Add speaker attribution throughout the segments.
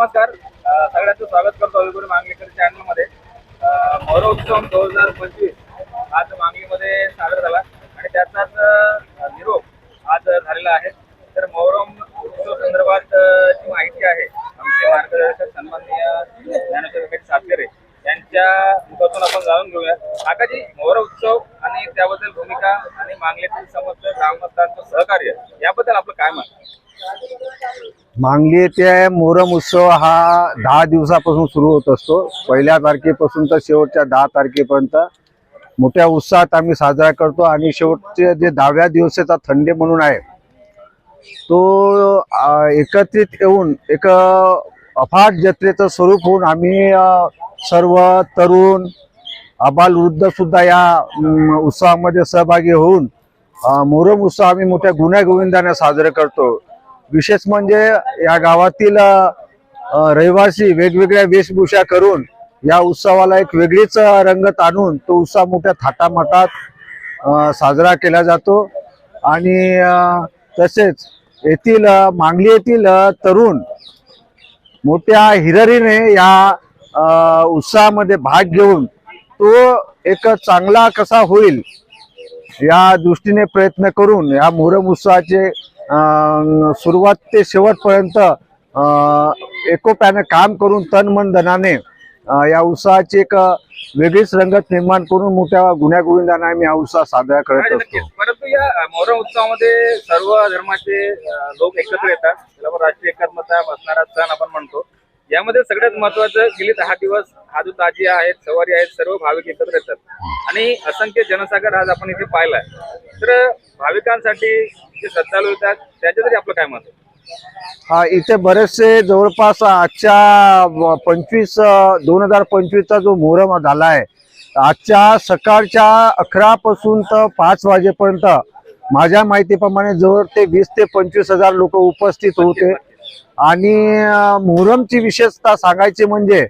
Speaker 1: नमस्कार. सगळ्यांचं स्वागत करतो अभिपुरी मांगलेकर चॅनलमध्ये महोत्सव दोन हजार पंचवीस आज मांगलीमध्ये साजरा झाला आणि त्याचाच निरोप आज झालेला आहे. तर मोहरम उत्सव संदर्भात जी माहिती आहे आमचे मार्गदर्शक सन्माननीय ज्ञानेश्वर वेंकट सातकरे यांच्या मुखातून आपण जाणून घेऊया. काकाजी मोहर उत्सव आणि त्याबद्दल भूमिका आणि मांगलेतील समस्त ग्रामस्थांचं सहकार्य याबद्दल आपलं काय मत
Speaker 2: मांगली येथे मोहरम उत्सव हा दहा दिवसापासून सुरू होत असतो. पहिल्या तारखेपासून तर शेवटच्या दहा तारखेपर्यंत मोठ्या उत्साहात आम्ही साजरा करतो आणि शेवटचे जे दहाव्या दिवसाचा थंडे म्हणून आहे तो एकत्रित येऊन एक अफाट जत्रेचं स्वरूप होऊन आम्ही सर्व तरुण आबाल वृद्ध सुद्धा या उत्सवामध्ये सहभागी होऊन मोरम मोहरम उत्सव आम्ही मोठ्या गुण्यागोविंदाने साजरा साजरे करतो. विशेष म्हणजे या गावातील रहिवासी वेगवेगळ्या वेशभूषा करून या उत्सवाला एक वेगळीच रंगत आणून तो उत्सव मोठ्या थाटामाटात साजरा केला जातो. आणि तसेच येथील मांगली येथील तरुण मोठ्या हिररीने या उत्साहामध्ये उत्सवामध्ये भाग घेऊन तो एक चांगला कसा होईल या दृष्टीने प्रयत्न करून या मोहरम उत्सवाचे सुरुवात ते शेवटपर्यंत एकोप्याने काम करून तन मन धनाने या उत्सवाची एक वेगळीच रंगत निर्माण करून मोठ्या गुन्ह्या गोविंदाने आम्ही हा उत्सव साजरा करत असतो.
Speaker 1: परंतु या मोहरम उत्सवामध्ये सर्व धर्माचे लोक एकत्र येतात. त्याला राष्ट्रीय एकात्मता बसणारा सण आपण म्हणतो. यामध्ये सगळ्यात महत्वाचं गेली दहा दिवस हा जो ताजी आहेत सवारी आहेत सर्व भाविक एकत्र येतात. आणि असंख्य जनसागर आज आपण इथे पाहिलाय. तर भाविकांसाठी जे श्रद्धाळू येतात त्याच्यातरी आपलं काय मत आहे?
Speaker 2: हा इथे बरेचसे जवळपास आजच्या पंचवीस दोन हजार पंचवीसचा जो मोहरम झाला आहे आजच्या सकाळच्या अकरा पासून तर पाच वाजेपर्यंत माझ्या माहितीप्रमाणे जवळ ते वीस ते पंचवीस हजार लोक उपस्थित होते आणि अं, मोहरमची विशेषता सांगायची म्हणजे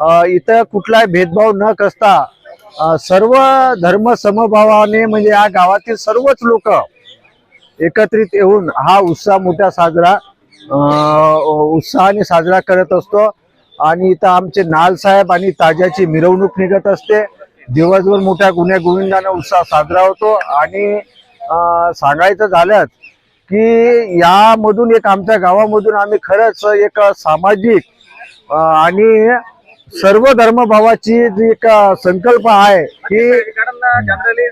Speaker 2: अं, इथं कुठलाही भेदभाव न करता अं, सर्व धर्म समभावाने म्हणजे या गावातील सर्वच लोक एकत्रित येऊन हा उत्साह मोठा साजरा उत्साहाने साजरा करत असतो. आणि इथं आमचे नाल साहेब आणि ताज्याची मिरवणूक निघत असते. दिवसभर मोठ्या गुन्ह्या गोविंदाने उत्साह साजरा होतो. आणि सांगायचं झालं की यामधून एक आमच्या गावामधून आम्ही खरंच एक सामाजिक आणि सर्व धर्मभावाची जी एक संकल्प आहे की
Speaker 1: कारण जनरली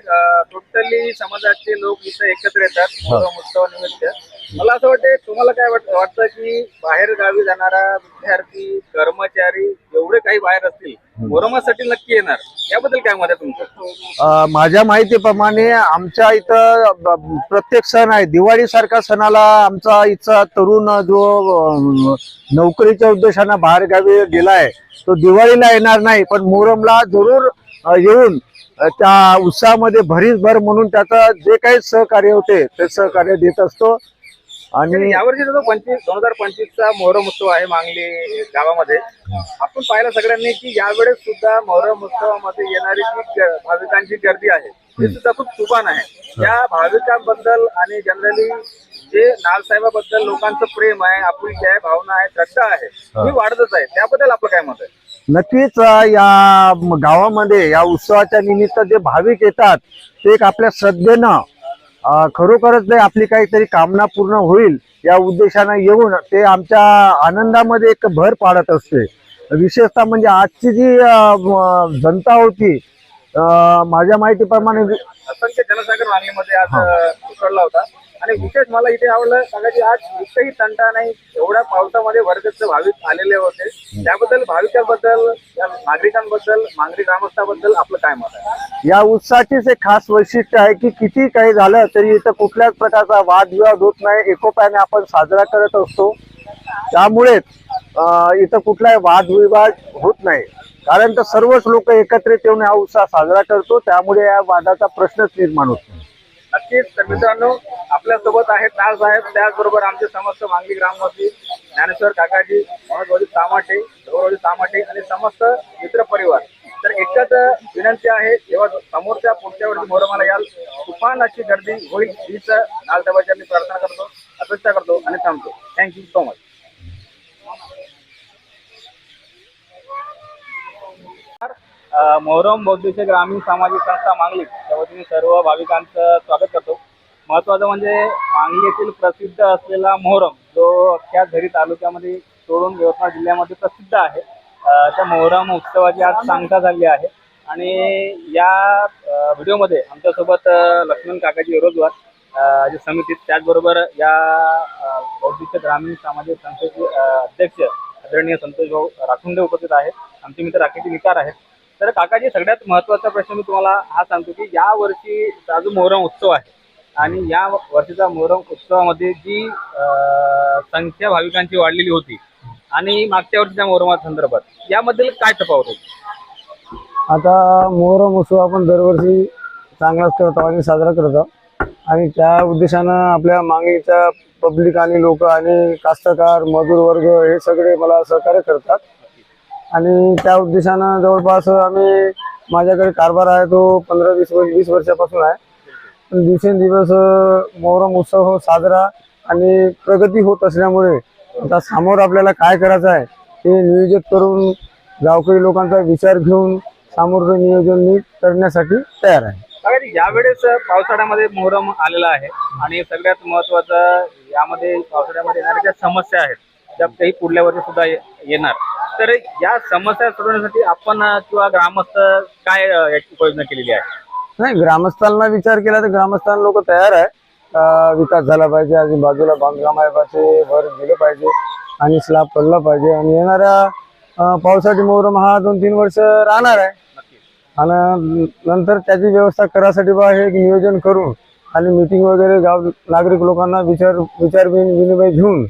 Speaker 1: टोटली समाजाचे लोक इथं एकत्र येतात उत्सवानिमित्त मला असं वाटतं तुम्हाला काय वाटतं वाटतं की बाहेर गावी जाणारा विद्यार्थी कर्मचारी एवढे काही बाहेर असतील मोहरमासाठी नक्की येणार. याबद्दल काय मत आहे तुमचं?
Speaker 2: माझ्या माहितीप्रमाणे आमच्या इथं प्रत्येक सण आहे. दिवाळी सारखा सणाला आमचा इथचा तरुण जो नोकरीच्या उद्देशानं बाहेर गावी गेलाय तो दिवाळीला येणार नाही पण मोहरमला जरूर येऊन त्या उत्साहामध्ये भरीस भर म्हणून त्याचं जे काही सहकार्य होते ते सहकार्य देत असतो. आणि
Speaker 1: यावर्षी जो पंचवीस दोन हजार पंचवीसचा मोहरम उत्सव आहे मांगली गावामध्ये. आपण पाहिलं सगळ्यांनी की यावेळेस सुद्धा मोहरम उत्सवामध्ये येणारी जी भाविकांची गर्दी आहे ती सुद्धा खूप तुफान आहे. या भाविकांबद्दल आणि जनरली जे नालसाहेबाबद्दल लोकांचं प्रेम आहे आपुलकी आहे भावना आहे श्रद्धा आहे ही. वाढतच आहे. त्याबद्दल आपलं काय मत आहे?
Speaker 2: नक्कीच या गावामध्ये या उत्सवाच्या निमित्त जे भाविक येतात ते एक आपल्या श्रद्धेनं खरोखरच ते आपली काहीतरी कामना पूर्ण होईल या उद्देशानं येऊन ते आमच्या आनंदामध्ये एक भर पाडत असते. विशेषतः म्हणजे आजची जी जनता होती माझ्या माहितीप्रमाणे
Speaker 1: असंख्य जनसागर मागणीमध्ये आज होता आणि विशेष मला इथे आवडलं सांगा की आज एकही तंटा नाही एवढ्या पावसामध्ये वर्गस्थ भाविक आलेले होते. त्याबद्दल भाविकांबद्दल नागरिकांबद्दल मांगरी ग्रामस्थाबद्दल आपलं काय मत आहे?
Speaker 2: या उत्सवाचीच एक खास वैशिष्ट्य आहे की किती काही झालं तरी इथं कुठल्याच प्रकारचा वादविवाद होत नाही. एकोप्याने आपण साजरा करत असतो. त्यामुळे इथं कुठलाही वादविवाद होत नाही. कारण तर सर्वच लोक एकत्रित येऊन हा उत्साह साजरा करतो. त्यामुळे या वादाचा प्रश्नच निर्माण होत
Speaker 1: नक्कीच तर मित्रांनो आपल्यासोबत आहेत नाळ साहेब. त्याचबरोबर आमचे समस्त मांगली ग्रामवासी ज्ञानेश्वर काकाजी मनोजवाजी तामाटे गौरवजी तामाटे आणि समस्त मित्र परिवार. तर एकच विनंती आहे जेव्हा समोरच्या पुढच्या वर्षी मोरमाला याल तुफान अशी गर्दी होईल हीच नालसाहेबांची आम्ही प्रार्थना करतो अपेक्षा करतो आणि थांबतो. थँक्यू सो मच मोहरम बौद्धिक ग्रामीण सामाजिक संस्था मांगली. त्या वतीने सर्व भाविकांचं स्वागत करतो. महत्वाचं म्हणजे मांगली येथील प्रसिद्ध असलेला मोहरम जो अख्ख्या झरी तालुक्यामध्ये सोडून यवतमाळ जिल्ह्यामध्ये प्रसिद्ध आहे. त्या मोहरम उत्सवाची आज सांगता झाली आहे. आणि या व्हिडिओमध्ये आमच्यासोबत लक्ष्मण काकाजी विरोधवार जे समितीत त्याचबरोबर या बौद्धिक ग्रामीण सामाजिक संस्थेचे अध्यक्ष आदरणीय संतोष भाऊ राखुंडे उपस्थित आहेत. आमचे मित्र राकेश निकार आहेत. तर काकाजी सगळ्यात महत्त्वाचा प्रश्न मी तुम्हाला हा सांगतो की या वर्षीचा जो मोहरम उत्सव आहे आणि या वर्षीचा मोहरम उत्सवामध्ये जी संख्या भाविकांची वाढलेली होती आणि मागच्या वर्षीच्या मोहरमा संदर्भात याबद्दल काय तफावत होती?
Speaker 3: आता मोहरम उत्सव आपण दरवर्षी चांगलाच करतो आणि साजरा करतो. आणि त्या उद्देशानं आपल्या मागणीच्या पब्लिक आणि लोक आणि कास्तकार मजूर वर्ग हे सगळे मला सहकार्य करतात. आणि त्या उद्देशानं जवळपास आम्ही माझ्याकडे कारभार आहे तो पंधरा वीस वर्ष वीस वर्षापासून आहे. पण दिवसेंदिवस मोहरम उत्सव हो साजरा आणि प्रगती होत असल्यामुळे आता समोर आपल्याला काय करायचं आहे ते नियोजित करून गावकरी लोकांचा विचार घेऊन सामोरचं नियोजन नीट करण्यासाठी तयार आहे.
Speaker 1: यावेळेस पावसाळ्यामध्ये मोहरम आलेला आहे आणि सगळ्यात महत्वाचं यामध्ये पावसाळ्यामध्ये येणाऱ्या ज्या समस्या आहेत त्या काही पुढल्या वर्षी सुद्धा ये- येणार. तर या समस्या सोडवण्यासाठी आपण किंवा ग्रामस्थ काय याची उपाययोजना केलेली आहे?
Speaker 3: नाही ग्रामस्थांना विचार केला तर ग्रामस्थान लोक तयार आहे. अं, विकास झाला पाहिजे आणि बाजूला बांधकाम आहे पाहिजे वर गेलं पाहिजे आणि स्लॅब पडला पाहिजे. आणि येणाऱ्या अं, पावसाळी मोहरम हा दोन तीन वर्ष राहणार आहे. आणि नंतर त्याची व्यवस्था करासाठी बा हे एक नियोजन करून आणि मीटिंग वगैरे गाव नागरिक लोकांना विचार विचार विन- विनिमय घेऊन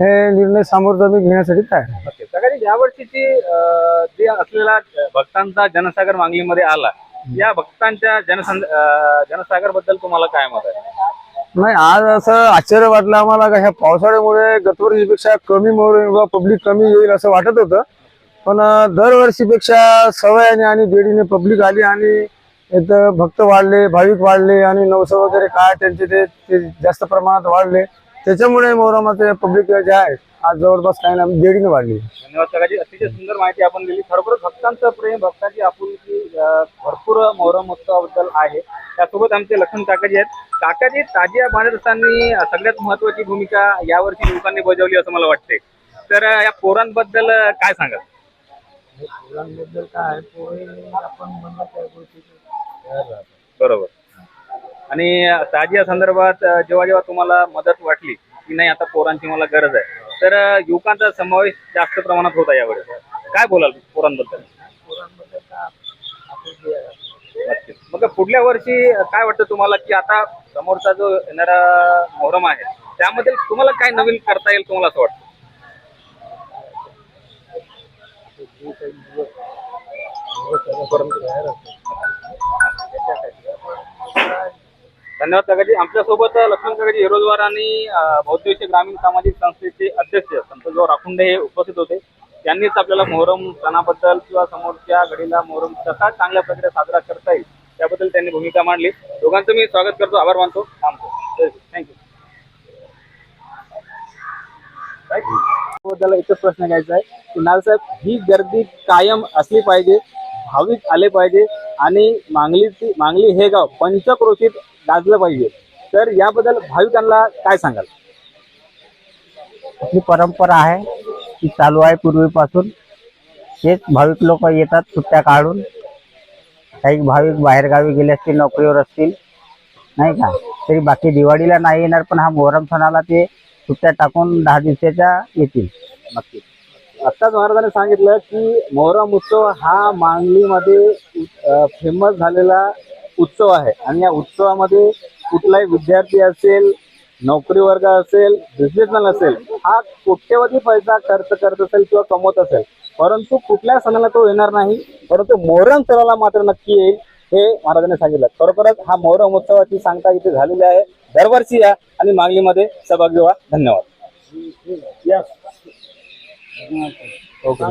Speaker 3: हे निर्णय सामोरचा मी घेण्यासाठी तयार आहे.
Speaker 1: नक्कीच. सगळ्यांनी या वर्षीची जे असलेला भक्तांचा जनसागर मांगलीमध्ये आला या भक्तांच्या जनसं जनसागरबद्दल तुम्हाला काय मत आहे?
Speaker 3: नाही आज असं आश्चर्य वाटलं आम्हाला का ह्या पावसाळ्यामुळे गतवर्षीपेक्षा कमी पब्लिक कमी येईल असं वाटत होतं. पण दरवर्षीपेक्षा सवयाने आणि बेडीने पब्लिक आली आणि इथं भक्त वाढले भाविक वाढले आणि नवस वगैरे काय त्यांचे ते जास्त प्रमाणात वाढले. त्याच्यामुळे मोहरमाचे पब्लिक जे आहे आज जवळपास काही ना बेडीने वाढली.
Speaker 1: धन्यवाद काकाजी अतिशय सुंदर माहिती आपण दिली. खरोखरच भक्तांचं प्रेम भक्तांची आपुलकी अ, भरपूर मोहरम उत्सवाबद्दल आहे. त्यासोबत आमचे लक्ष्मण काकाजी आहेत. काकाजी ताजिया बांधरस्थांनी अ, सगळ्यात महत्वाची भूमिका यावर्षी युवकांनी बजावली असं मला वाटते तर अ, या पोरांबद्दल अ, काय सांगाल?
Speaker 3: मुलांबद्दल काय आपण
Speaker 1: बरोबर. आणि अ, ताजिया संदर्भात जेव्हा जेव्हा तुम्हाला मदत वाटली की नाही आता पोरांची मला गरज आहे तर युवकांचा समावेश जास्त प्रमाणात होता यावेळेस काय बोलाल पोरांबद्दल? मग पुढल्या वर्षी काय वाटतं तुम्हाला की आता समोरचा जो येणारा मोहरम आहे त्यामध्ये तुम्हाला काय नवीन करता येईल तुम्हाला असं वाटतं? धन्यवाद काकाजी. आमच्यासोबत लक्ष्मण काकाजी हिरोजवार आणि बौद्धिक ग्रामीण सामाजिक संस्थेचे अध्यक्ष संतोषराव राखुंडे हे उपस्थित होते. त्यांनीच आपल्याला मोहरम सणाबद्दल किंवा समोरच्या घडीला मोहरम कसा चांगल्या प्रकारे साजरा करता येईल त्याबद्दल त्यांनी भूमिका मांडली. दोघांचं मी स्वागत करतो. आभार मानतो. थांबतो थँक्यू. बद्दल एकच प्रश्न घ्यायचा आहे. की नालसाहेब ही गर्दी कायम असली पाहिजे भाविक आले पाहिजे आणि मांगलीची मांगली हे गाव पंचक्रोशीत गाजलं पाहिजे. तर याबद्दल भाविकांना काय सांगाल?
Speaker 4: आपली परंपरा आहे ती चालू आहे पूर्वीपासून. तेच भाविक लोक येतात सुट्ट्या काढून. काही भाविक बाहेरगावी गेले असतील नोकरीवर असतील नाही का? तरी बाकी दिवाळीला नाही येणार पण हा मोहरम सणाला ते सुट्ट्या टाकून दहा दिवसाच्या येतील.
Speaker 1: नक्की आत्ताच महाराजांनी सांगितलं की मोहरम उत्सव हा मांगलीमध्ये फेमस झालेला उत्सव आहे. आणि या उत्सवामध्ये कुठलाही विद्यार्थी असेल नोकरी वर्ग असेल बिझनेसमॅन असेल हा कोट्यवधी पैसा खर्च करत असेल किंवा कमवत असेल परंतु कुठल्या सणाला तो येणार नाही परंतु मोहरम सणाला मात्र नक्की येईल हे महाराजांनी सांगितलं. खरोखरच हा मोहरम उत्सवाची सांगता इथे झालेली आहे. दरवर्षी या आणि मागणीमध्ये सहभागी व्हा. धन्यवाद. ઓકે